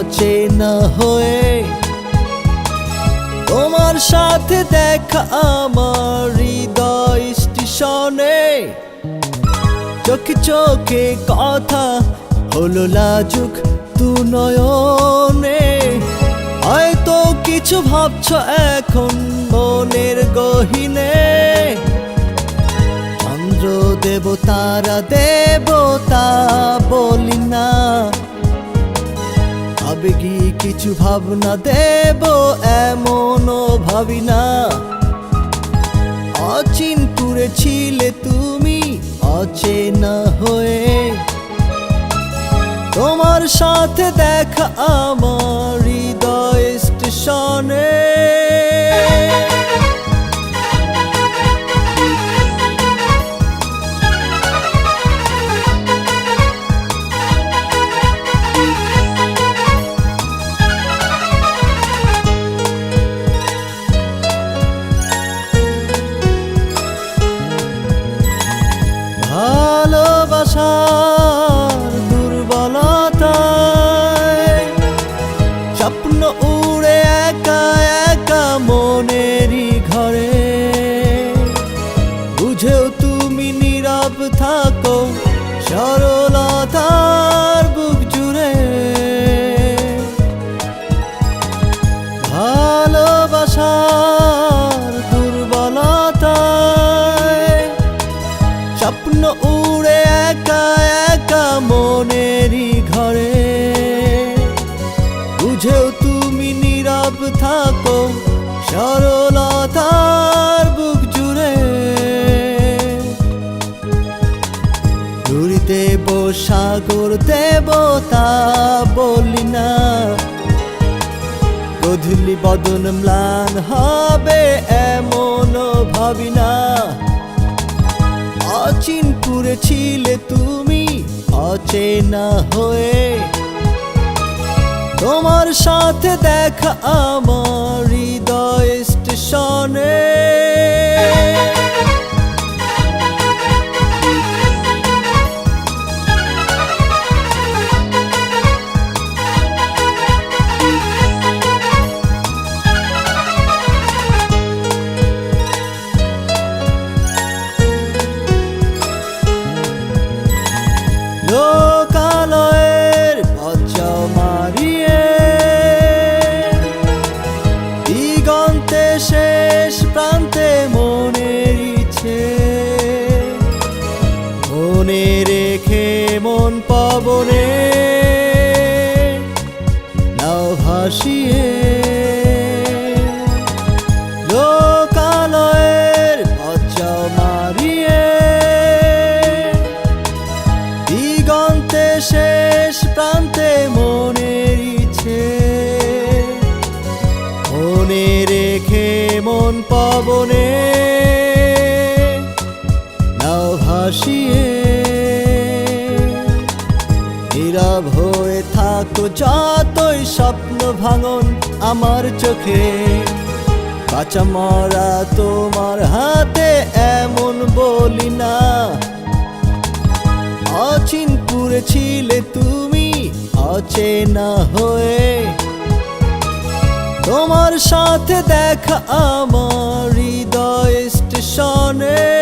অচেনা হয়ে তোমার সাথে দেখা আমার হৃদয় স্টেশনে। চোখে চোখে কথা হলো লাজুক তু নয়নে। হয়তো কিছু ভাবছ এখন মনের গহিনে। চন্দ্র দেবতারা দেবতা বলি না। আবেগি কিছু ভাবনা দেব? এমনও ভাবি না। অচিন করেছিলে ছিলে তুমি, অচেনা হয়ে। তোমার সাথে দেখা আমার হৃদয় স্টেশনে। সরলতার বুক জুড়ে। ভালোবাসার দুর্বলতায় স্বপ্ন উড়ে একা একা মনেরই ঘরে। বুঝেও তুমি নীরব থাকো সরলতার দেব, সাগর দেবতা বলি না। গধুলি বদন ম্লান হবে এমন ভাবি না অচিন পুরে ছিলে তুমি অচেনা হয়ে। তোমার সাথে দেখা আমার ভাসিয়ে লোকালয়ের পচা মারিয়ে দিগন্তে শেষ প্রান্তে মনের ইচ্ছে। মনে রেখে মন পবনে ভাসিয়ে। নীরব হয়ে থাকো, যতই স্বপ্ন ভাঙন আমার চোখে। কাঁচা মরা তোমার হাতে এমন বলি না। অচিন ছিলে তুমি, অচেনা হয়ে। তোমার সাথে দেখা আমার হৃদয় স্টেশনে।